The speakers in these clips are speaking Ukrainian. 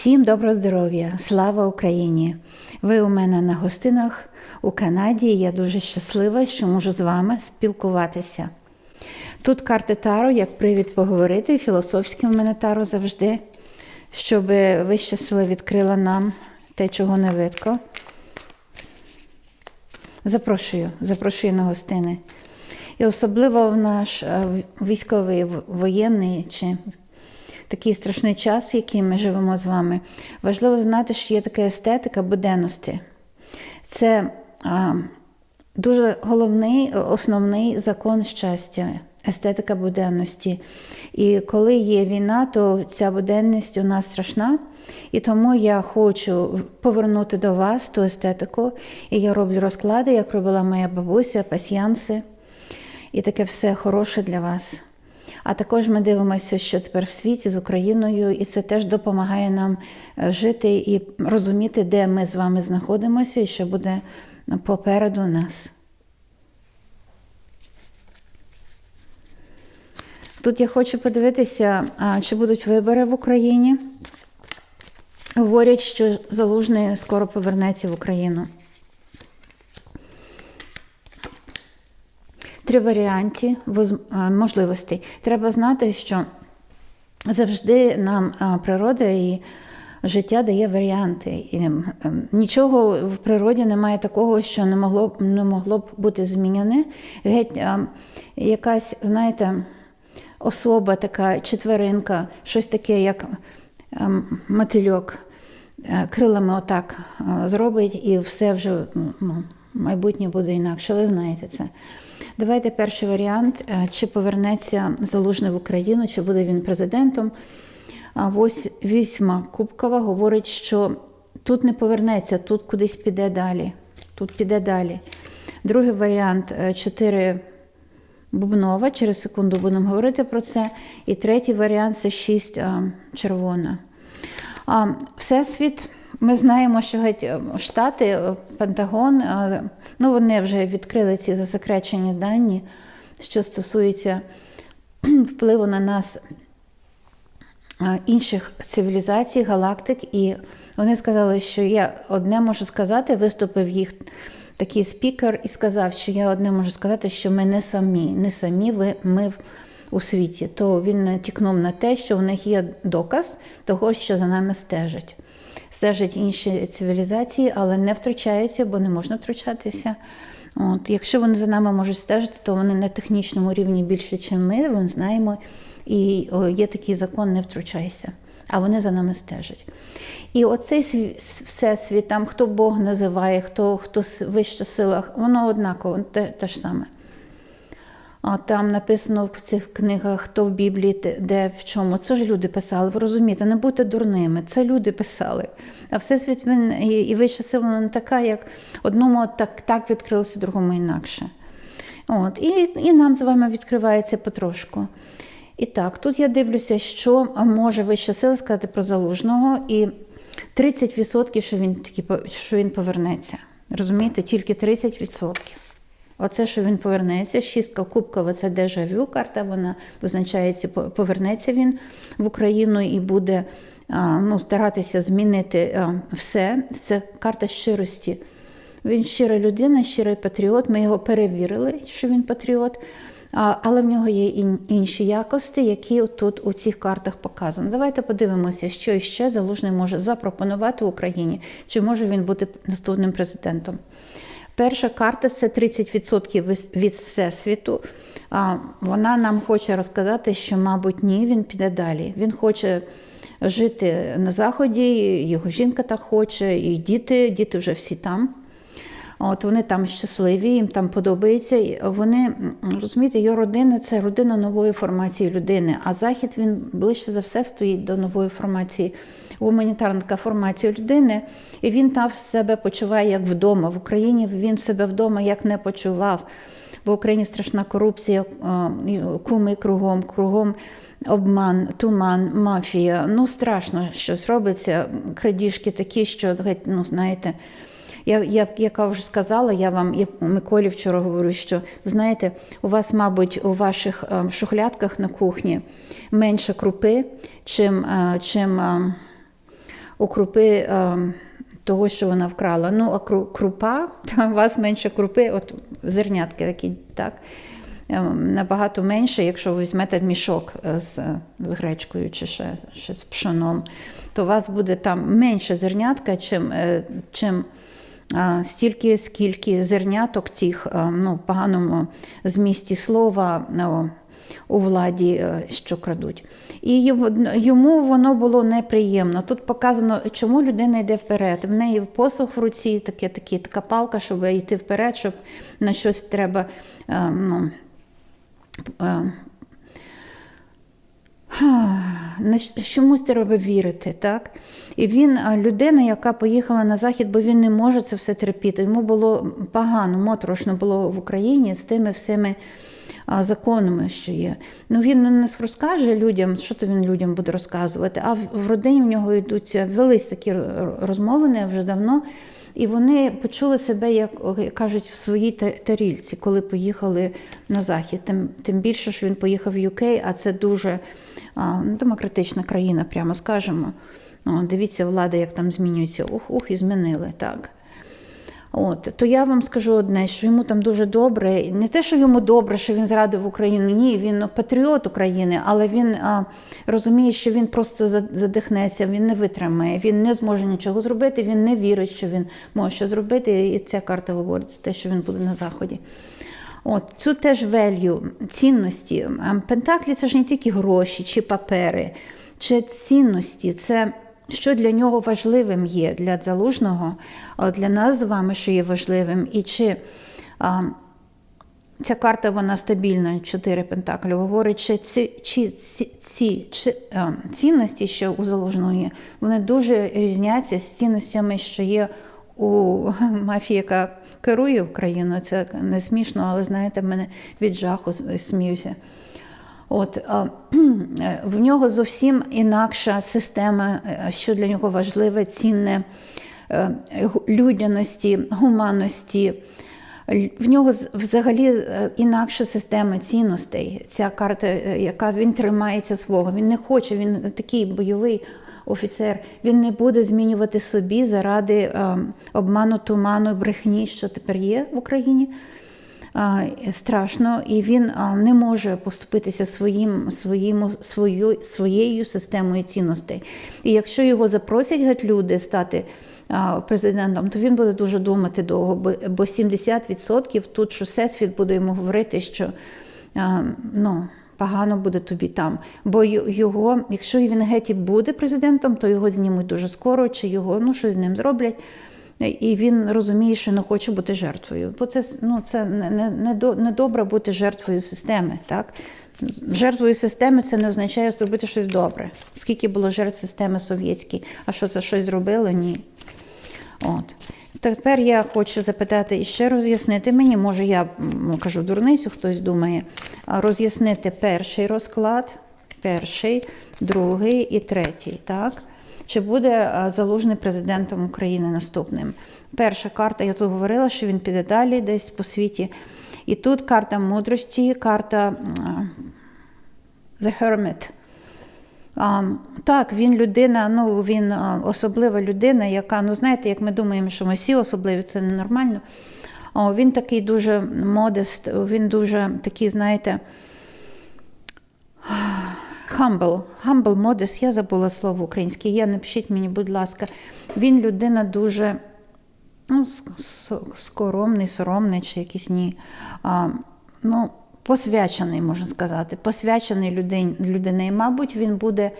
Всім доброго здоров'я! Слава Україні! Ви у мене на гостинах у Канаді. Я дуже щаслива, що можу з вами спілкуватися. Тут карти Таро, як привід поговорити, і філософське в мене Таро завжди, щоб вища сила відкрила нам те, чого не видко. Запрошую, запрошую на гостини. І особливо в наш е, військовий воєнний чи такий страшний час, в який ми живемо з вами, важливо знати, що є така естетика буденності. Це а, дуже головний, основний закон щастя, естетика буденності. І коли є війна, то ця буденність у нас страшна. І тому я хочу повернути до вас ту естетику. І я роблю розклади, як робила моя бабуся, пасьянси. І таке все хороше для вас. А також ми дивимося, що тепер в світі з Україною, і це теж допомагає нам е, жити і розуміти, де ми з вами знаходимося і що буде попереду нас. Тут я хочу подивитися, чи будуть вибори в Україні. Говорять, що Залужний скоро повернеться в Україну. Три варіанти можливостей. Треба знати, що завжди нам природа і життя дає варіанти. І Нічого в природі немає такого, що не могло не могло б бути змінене. Геть якась, знаєте, особа, така четверинка, щось таке, як мотильок, крилами отак зробить, і все вже ну, майбутнє буде інакше. Ви знаєте це. Давайте перший варіант: е, чи повернеться залужний в Україну, чи буде він президентом. А ось вісьма Кубкова говорить, що тут не повернеться, тут кудись піде далі. Тут піде далі. Другий варіант 4 е, Бубнова. Через секунду будемо говорити про це. І третій варіант це 6 е, червона. Всесвіт. Ми знаємо, що геть е, Штати, е, Пентагон, е, ну вони вже відкрили ці засекречені дані, що стосуються впливу на нас інших цивілізацій, галактик. І вони сказали, що я одне можу сказати, виступив їх такий спікер і сказав, що я одне можу сказати, що ми не самі, не самі ви, ми у світі. То він тікнув на те, що в них є доказ того, що за нами стежать стежать інші цивілізації, але не втручаються, бо не можна втручатися. От, Якщо вони за нами можуть стежити, то вони на технічному рівні більше, ніж ми, ми знаємо. І є такий закон не втручайся, а вони за нами стежать. І оцей всесвіт, там хто Бог називає, хто хто вища сила, воно однаково, те, те ж саме. А там написано в цих книгах, хто в Біблії, де в чому. Це ж люди писали. Ви розумієте, не будьте дурними. Це люди писали. А всесвіт він і, і вища сила не така, як одному так так відкрилося, другому інакше. От, І і нам з вами відкривається потрошку. І так, тут я дивлюся, що може вища сила сказати про залужного, і 30%, що він такі, що він повернеться. Розумієте, тільки 30%. Оце, що він повернеться, шістка кубкова це дежавю карта, вона визначається, повернеться він в Україну і буде ну, старатися змінити все. Це карта щирості. Він щира людина, щирий патріот. Ми його перевірили, що він патріот. Але в нього є інші якості, які тут у цих картах показані. Давайте подивимося, що ще залужний може запропонувати Україні, чи може він бути наступним президентом. Перша карта це 30% від всесвіту. Вона нам хоче розказати, що, мабуть, ні, він піде далі. Він хоче жити на Заході, його жінка так хоче, і діти, діти вже всі там. От Вони там щасливі, їм там подобається. Вони розумієте, його родина це родина нової формації людини, а захід він ближче за все стоїть до нової формації гуманітарна формація людини, і він там себе почуває як вдома. В Україні він себе вдома як не почував. В Україні страшна корупція, куми кругом, кругом обман, туман, мафія. Ну, страшно щось робиться. Крадіжки такі, що ну, знаєте. Я я, яка вже сказала, я вам я Миколі вчора говорю, що знаєте, у вас, мабуть, у ваших шухлядках на кухні менше крупи, чим, чим у крупи е, того, що вона вкрала. Ну, а кру- крупа, та у вас менше крупи, от зернятки такі, так. е, Набагато менше, якщо ви візьмете мішок е, з, з гречкою чи ще, ще з пшоном, то у вас буде там менше зернятка, чим, чим стільки, скільки зерняток цих ну, в поганому змісті слова ну, у владі, е, що крадуть. І йому- воно було неприємно. Тут показано, чому людина йде вперед. В неї посох в руці, таке, такі, така палка, щоб йти вперед, щоб на щось треба. е, Ну, е, чомусь треба вірити, так? І він людина, яка поїхала на захід, бо він не може це все терпіти. Йому було погано, моторошно було в Україні з тими всіми законами, що є. Ну він не розкаже людям, що то він людям буде розказувати. А в, родині в нього йдуть велись такі р- розмовини вже давно. І вони почули себе, як як кажуть, в своїй тарільці, коли поїхали на захід. Тим, тим більше, що він поїхав в UK, а це дуже а, ну, демократична країна, прямо скажемо. О, дивіться, влада, як там змінюється. Ух, ух, і змінили так. От, то я вам скажу одне, що йому там дуже добре. Не те, що йому добре, що він зрадив Україну. Ні, він патріот України, але він а, розуміє, що він просто задихнеться, він не витримає, він не зможе нічого зробити, він не вірить, що він може що зробити. І ця карта говорить те, що він буде на заході. От, цю теж велью, цінності. Пентаклі це ж не тільки гроші чи папери, чи цінності. Це що для нього важливим є для залужного, для нас з вами, що є важливим, і чи а, ця карта вона стабільна, чотири пентаклі, говорить, що ці, чи, ці, ці чи, а, цінності, що у залужного є, вони дуже різняться з цінностями, що є у мафії, яка керує Україною. Це не смішно, але знаєте, мене від жаху сміюся. От в нього зовсім інакша система, е, що для нього важливе, цінне е, людяності, гуманності. В нього взагалі е, інакша система цінностей. Ця карта, яка він тримається свого. Він не хоче, він такий бойовий офіцер. Він не буде змінювати собі заради е, обману, туману, брехні, що тепер є в Україні страшно, і він не може поступитися своїм, своїм, свою, своєю системою цінностей. І якщо його запросять геть люди стати президентом, то він буде дуже думати довго, бо, бо 70% тут, що всесвіт буде йому говорити, що ну, погано буде тобі там. Бо його, якщо він геть і буде президентом, то його знімуть дуже скоро, чи його ну, щось з ним зроблять. І він розуміє, що не хоче бути жертвою. Бо це, ну, це не, не, не, до- не добре бути жертвою системи. Так? Жертвою системи це не означає зробити щось добре. Скільки було жертв системи совєтській, а що це щось зробило? Ні. От. Тепер я хочу запитати і ще роз'яснити мені, може я кажу дурницю, хтось думає, роз'яснити перший розклад, перший, другий і третій. Так? Чи буде а, залужний президентом України наступним? Перша карта, я тут говорила, що він піде далі десь по світі. І тут карта мудрості, карта The Hermit. А, так, він людина, ну він а, особлива людина, яка, ну знаєте, як ми думаємо, що ми всі особливі, це ненормально. Він такий дуже модест, він дуже такий, знаєте, humble, humble, modest, я забула слово українське, є, напишіть мені, будь ласка. Він людина дуже ну, скоромний, соромний чи якийсь ні. А, ну, посвячений, можна сказати, посвячений людині, людини. Мабуть, він буде,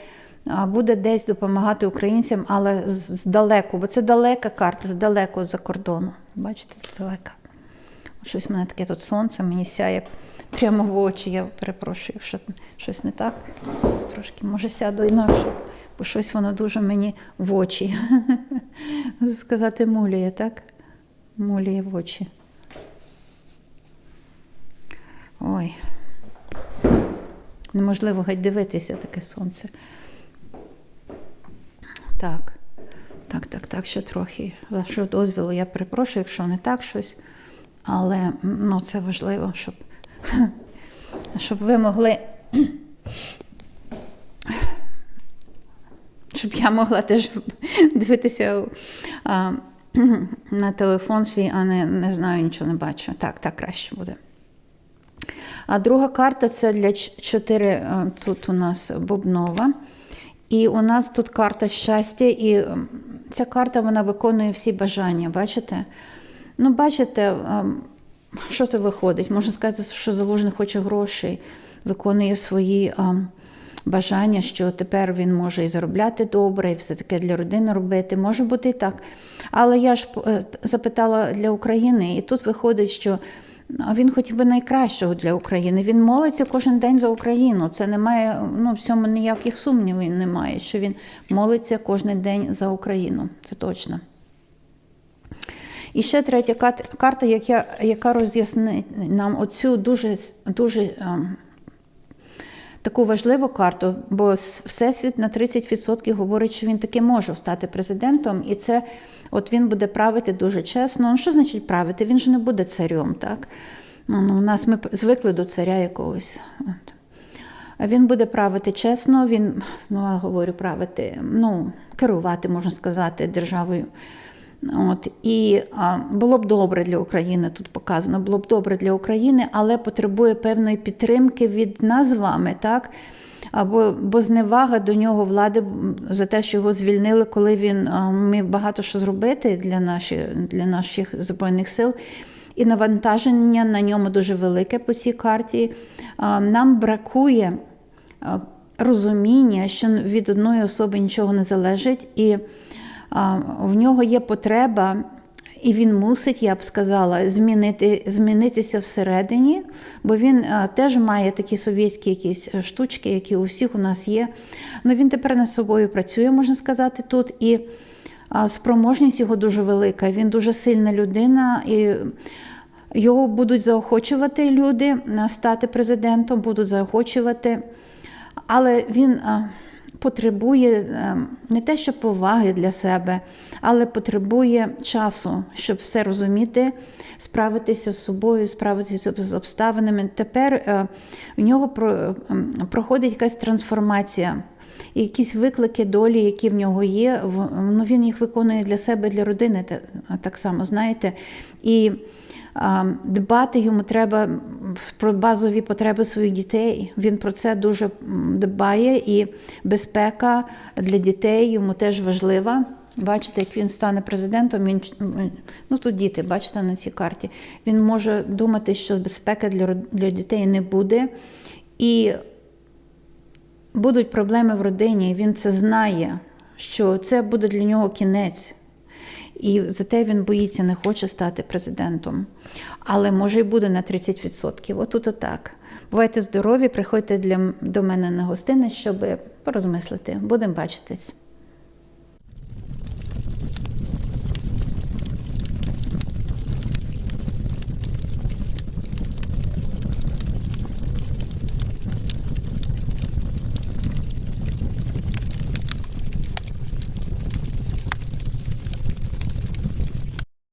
буде десь допомагати українцям, але здалеку, бо це далека карта, здалеку за кордону. Бачите, здалека. Щось в мене таке тут сонце, мені сяє прямо в очі. Я перепрошую, якщо щось не так. Трошки, може, сяду інакше, бо щось воно дуже мені в очі. Сказати мулює, так? Мулює в очі. Ой. Неможливо геть дивитися таке сонце. Так. Так, так, так, ще трохи. Вашого дозволу я перепрошую, якщо не так щось. Але ну, це важливо, щоб, щоб ви могли. щоб я могла теж дивитися а, на телефон свій, а не, не знаю, нічого не бачу. Так, так краще буде. А друга карта це для чотири. Тут у нас бубнова. І у нас тут карта щастя, і ця карта вона виконує всі бажання. Бачите? Ну, бачите, ем, що це виходить? Можна сказати, що залужний хоче грошей, виконує свої ем, бажання, що тепер він може і заробляти добре, і все таке для родини робити. Може бути і так. Але я ж е, запитала для України, і тут виходить, що він хотів би найкращого для України. Він молиться кожен день за Україну. Це немає, ну, в цьому ніяких сумнівів немає, що він молиться кожен день за Україну. Це точно. І ще третя карта, яка, яка роз'яснить нам оцю дуже, дуже ем, таку важливу карту, бо Всесвіт на 30% говорить, що він таки може стати президентом, і це от він буде правити дуже чесно. Ну, що значить правити? Він же не буде царем, так? Ну, ну, у нас ми звикли до царя якогось. От. Він буде правити чесно, він, ну, я говорю, правити, ну, керувати, можна сказати, державою. От, і а, було б добре для України, тут показано, було б добре для України, але потребує певної підтримки від нас з вами, так? Або бо зневага до нього влади за те, що його звільнили, коли він а, міг багато що зробити для, наші, для наших збройних сил. І навантаження на ньому дуже велике по цій карті. А, Нам бракує а, розуміння, що від одної особи нічого не залежить, і в нього є потреба, і він мусить, я б сказала, змінити, змінитися всередині, бо він теж має такі совєтські якісь е, штучки, які у всіх у нас є. Ну він тепер над собою працює, можна сказати, тут. І спроможність його дуже велика. Він дуже сильна людина. і його будуть заохочувати люди стати президентом, будуть заохочувати, але він потребує е, не те, що поваги для себе, але потребує часу, щоб все розуміти, справитися з собою, справитися з обставинами. Тепер е, в нього ем, проходить якась трансформація. Якісь виклики долі, які в нього є, ну, він їх виконує для себе, для родини, так само, знаєте. І дбати йому треба про базові потреби своїх дітей. Він про це дуже дбає, і безпека для дітей йому теж важлива. Бачите, як він стане президентом, він ну тут діти, бачите на цій карті. Він може думати, що безпеки для, для дітей не буде. І будуть проблеми в родині, він це знає, що це буде для нього кінець. І зате він боїться, не хоче стати президентом. Але може і буде на 30%. Отут отак. Бувайте здорові, приходьте для, до мене на гостини, щоб порозмислити. Будемо бачитись.